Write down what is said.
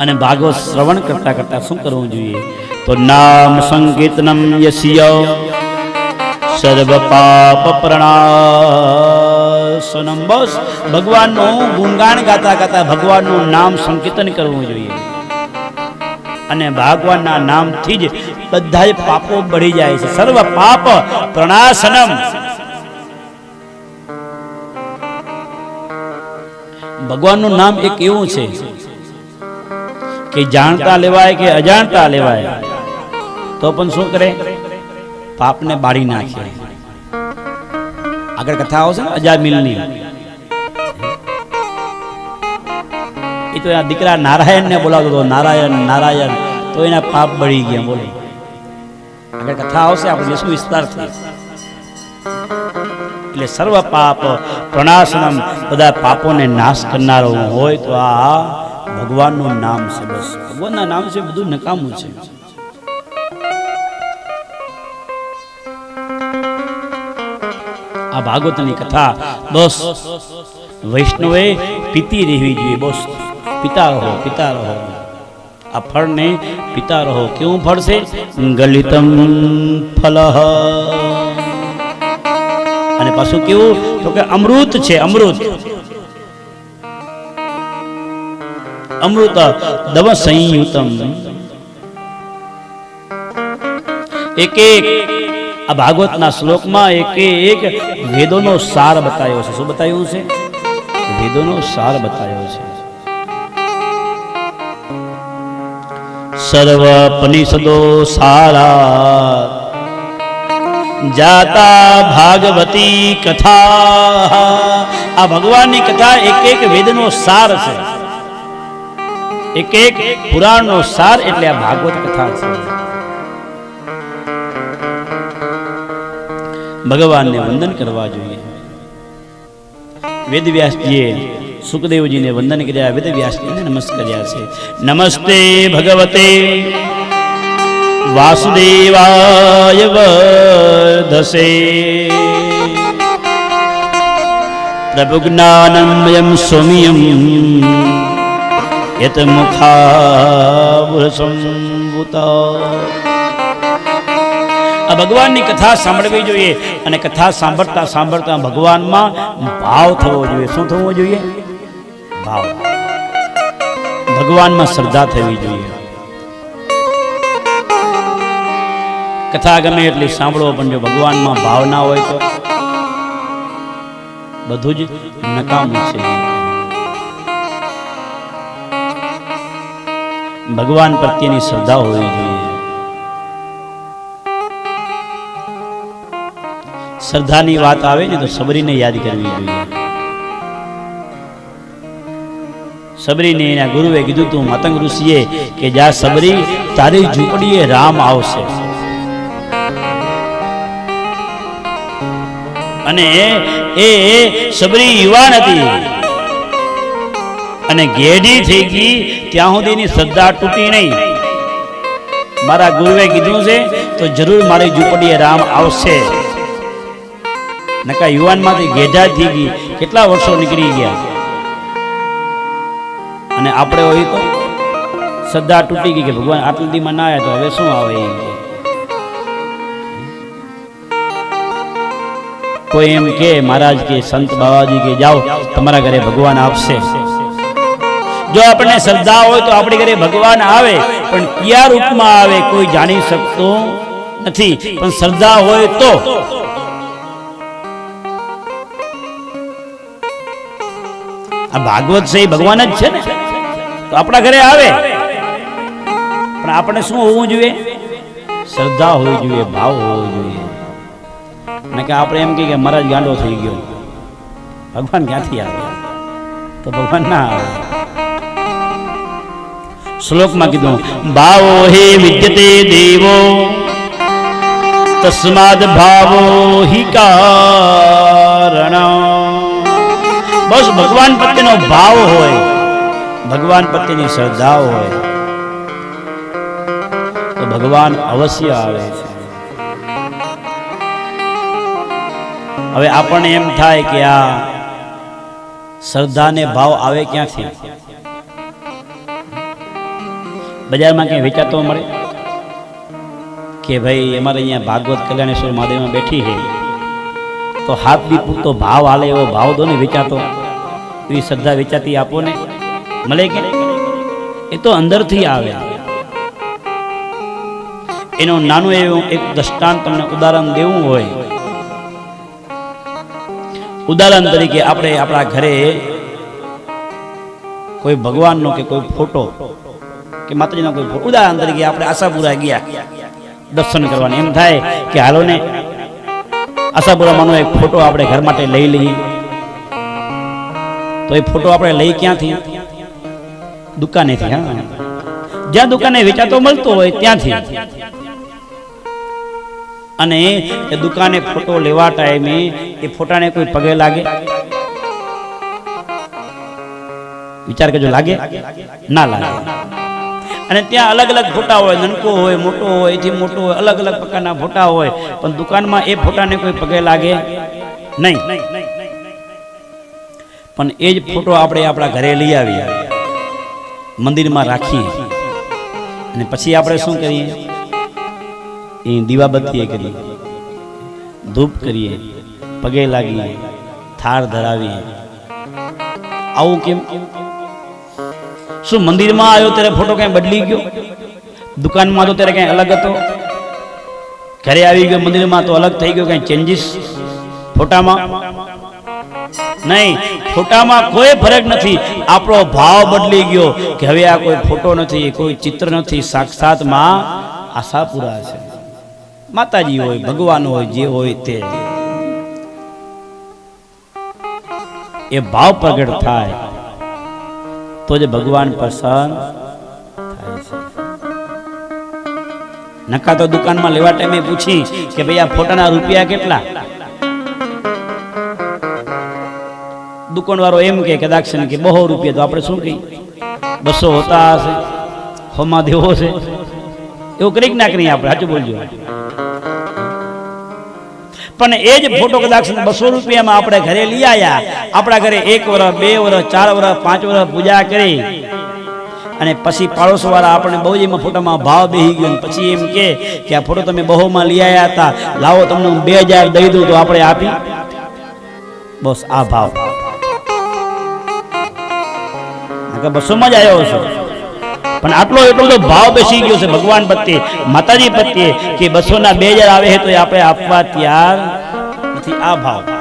અને ભાગવત શ્રવણ કરતા કરતા શું કરવું જોઈએ? તો નામ સંકીર્તનમ યસ્ય સર્વ પાપ પ્રણાસનમ બસ, ભગવાનનું ગુણગાન ગાતા ગાતા ભગવાનનું નામ સંકીર્તન કરવું જોઈએ. અને ભગવાનના નામથી જ બધા જ પાપો બળી જાય છે. સર્વ પાપ પ્રણાશનમ. ભગવાનનું નામ એક એવું છે કે જાણતા લેવાય કે અજાણતા લેવાય. તો પણ શું કરે? પાપને બાળી નાખે. આગળ કથા આવશે ને? અજામિલની એ તો એના દીકરા નારાયણને બોલાવતો હતો. નારાયણ નારાયણ. તો એના પાપ બળી ગયા, બોલો. આગળ કથા આવશે, આપણે જોશું વિસ્તારથી એટલે સર્વ પાપ પ્રણાશનમ. બધા પાપોને નાશ કરનારો હોય તો આ ભગવાનનું નામ છે બસ. ભગવાનના નામ છે બધું નકામું છે. આ ભાગવતની કથા બસ. વૈષ્ણવે પીતી રહેવી જોઈએ બસ. પિતા રહો પિતા રહો. આ ફળને પિતા રહો. કેવું ફળ છે? ગલિતમ ફલ પાછું કેવું? તો કે અમૃત છે, અમૃત. અમૃત, દવ સંયુતમ. એક એક, આ ભાગવતના શ્લોકમાં એક એક વેદોનો સાર બતાવ્યો છે. શું બતાવ્યું છે? વેદોનો સાર બતાવ્યો છે. સર્વ પનિષદો સારા. જાતા ભાગવતી કથા. આ ભગવાનની કથા એક એક વેદનો સાર છે. એક એક પુરાણનો સાર એટલે આ ભાગવત કથા છે. ભગવાનને વંદન કરવા જોઈએ. વેદવ્યાસજીએ સુખદેવજીને વંદન કર્યા. વેદવ્યાસજીને નમસ્કાર્યા છે. નમસ્તે ભગવતે. વાસુદેવાય વર્ધસે. પ્રભુ જ્ઞાનમયમ સ્વમિયમ યત મુખાવૃસંભૂતા આ ભગવાનની કથા સાંભળવી જોઈએ અને કથા સાંભળતા સાંભળતા ભગવાનમાં ભાવ થવો જોઈએ. શું થવો જોઈએ? ભાવ. ભગવાનમાં શ્રદ્ધા થવી જોઈએ. કથા ગમે એટલી સાંભળો, પણ જો ભગવાનમાં ભાવના હોય તો. બધું જ નકામું છે. ભગવાન પ્રત્યેની શ્રદ્ધા હોવી જોઈએ. શ્રદ્ધાની વાત આવે ને તો સબરીને યાદ કરવી જોઈએ. સબરીને એના ગુરુએ કીધું તું, મતંગ ઋષિએ, કે જા સબરી, તારી ઝૂંપડીએ રામ આવશે. અને એ સબરી યુવાન હતી. અને ગેડી થઈ ગઈ, ત્યાં સુધીની શ્રદ્ધા તૂટી નહીં. મારા ગુરુએ કીધું છે, તો જરૂર મારી ઝૂંપડીએ રામ આવશે. નકા યુવાનમાંથી ગેઢા થઈ ગઈ, કેટલા વર્ષો નીકળી ગયા? અને આપણે હોય તો શ્રદ્ધા તૂટી ગઈ કે ભગવાન આટલી દીમાં ના આવ્યા તો હવે શું આવે એમ? કોઈ એમ કે, મહારાજ કે, સંત બાબાજી કે, જાઓ, તમારા ઘરે ભગવાન આપશે. જો આપણને શ્રદ્ધા હોય તો આપણી ઘરે ભગવાન આવે, પણ કયા રૂપમાં આવે કોઈ જાણી શકતો નથી. પણ શ્રદ્ધા હોય તો. આ ભાગવત છે એ ભગવાન જ છે ને? તો આપણા ઘરે આવે. પણ આપણે શું હોવું જોઈએ? શ્રદ્ધા હોવી જોઈએ, ભાવ હોવો જોઈએ. અને કે આપણે એમ કહીએ કે મહારાજ ગાંડો થઈ ગયો. ભગવાન ક્યાંથી આવે? તો ભગવાન ના આવે. શ્લોકમાં કીધું ભાવો હે વિદ્યતે દેવો, તસ્માદ ભાવો હિ કારણ. બસ ભગવાન પ્રત્યેનો ભાવ હોય, ભગવાન પ્રત્યેની શ્રદ્ધા હોય, તો ભગવાન અવશ્ય આવે છે. હવે આપણને એમ થાય કે આ શ્રદ્ધાને ભાવ આવે ક્યાંથી? બજારમાં ક્યાંય વેચાતો મળે? કે ભાઈ, અમારે અહીંયા ભાગવત કલ્યાણેશ્વર મહાદેવમાં બેઠી છે. તો હાથ બી પૂરતો ભાવ હાલે એવો ભાવ દો ને વેચાતો. એવી શ્રદ્ધા વેચાતી આપો ને. મળે કે? એ તો અંદરથી આવે. એનું નાનું એવું એક દ્રષ્ટાંત તમને ઉદાહરણ દેવું હોય. ઉદાહરણ તરીકે આપણે આપણા ઘરે કોઈ ભગવાનનો કે કોઈ ફોટો કે માતાજીનો કોઈ ફોટો, ઉદાહરણ તરીકે આપણે આશાપુરા ગયા, દર્શન કરવાની. એમ થાય કે હાલો ને, આશાપુરામાંનો એક ફોટો આપણે ઘર માટે લઈ લઈએ. તો એ ફોટો આપણે લઈ ક્યાંથી? દુકાનેથી, હા. જ્યાં દુકાને વેચાતો મળતો હોય ત્યાંથી. અને એ દુકાને ફોટો લેવા ટાઈમે એ ફોટાને કોઈ પગે લાગે? વિચાર કરજો, લાગે? ના લાગે. અને ત્યાં અલગ અલગ ફોટા હોય, નનકો હોય, મોટો હોય, એથી મોટો હોય, અલગ અલગ પ્રકારના ફોટા હોય, પણ દુકાનમાં એ ફોટાને કોઈ પગે લાગે? નહીં. પણ એ જ ફોટો આપણે આપણા ઘરે લઈ આવીએ. મંદિરમાં રાખીએ. અને પછી આપણે શું કરીએ? એ દીવાબત્તી કરીએ. ધૂપ કરીએ. પગે લાગીએ. થાળ ધરાવીએ. આવું કેમ? શું મંદિરમાં આવ્યો ત્યારે ફોટો કઈ બદલી ગયો? દુકાનમાં તો ત્યારે કઈ અલગ હતો? ઘરે આવી ગયો મંદિરમાં તો અલગ થઈ ગયો કઈ ચેન્જીસ ફોટામાં? નહીં, ફોટામાં કોઈ ફરક નથી. આપણો ભાવ બદલી ગયો કે હવે આ કોઈ ફોટો નથી, કોઈ ચિત્ર નથી. સાક્ષાતમાં આશાપુરા છે. માતાજી હોય, ભગવાન હોય, જે હોય તે. એ ભાવ પ્રગટ થાય, તો જ ભગવાન પ્રસન્ન થાય છે. નકા તો દુકાનમાં લેવા ટાઈમે પૂછી કે ભાઈ આ ફોટાના રૂપિયા કેટલા? દુકાનવાળો એમ કે છે કે બહુ રૂપિયા તો આપણે શું કહીએ? બસો હોતા હશે હોમાં દેવો છે એવું કરી ના કરી આપણે, સાચું બોલજો. પણ એ જ ફોટો કદાચ બસો રૂપિયામાં આપણે ઘરે લઈ આવ્યા આપણા ઘરે એક વર્ષ બે વર્ષ ચાર વર્ષ પાંચ વર્ષ પૂજા કરી. અને પછી પાડોશ વાળા આપણે બહુ જ એમાં ફોટામાં ભાવ બેહી ગયો પછી એમ કે કે આ ફોટો તમે બહુમાં લઈ આવ્યા હતા. લાવો તમને હું બે હજાર દઈ દઉં તો આપણે આપી. બસ આ ભાવ. બસોમાં જ આવ્યો છે. પણ આટલો એટલો બધો ભાવ બેસી ગયો છે ભગવાન પ્રત્યે, માતાજી પ્રત્યે, કે બસો ના બે હજાર આવે તો આપણે આપવા તૈયાર નથી. આ ભાવ.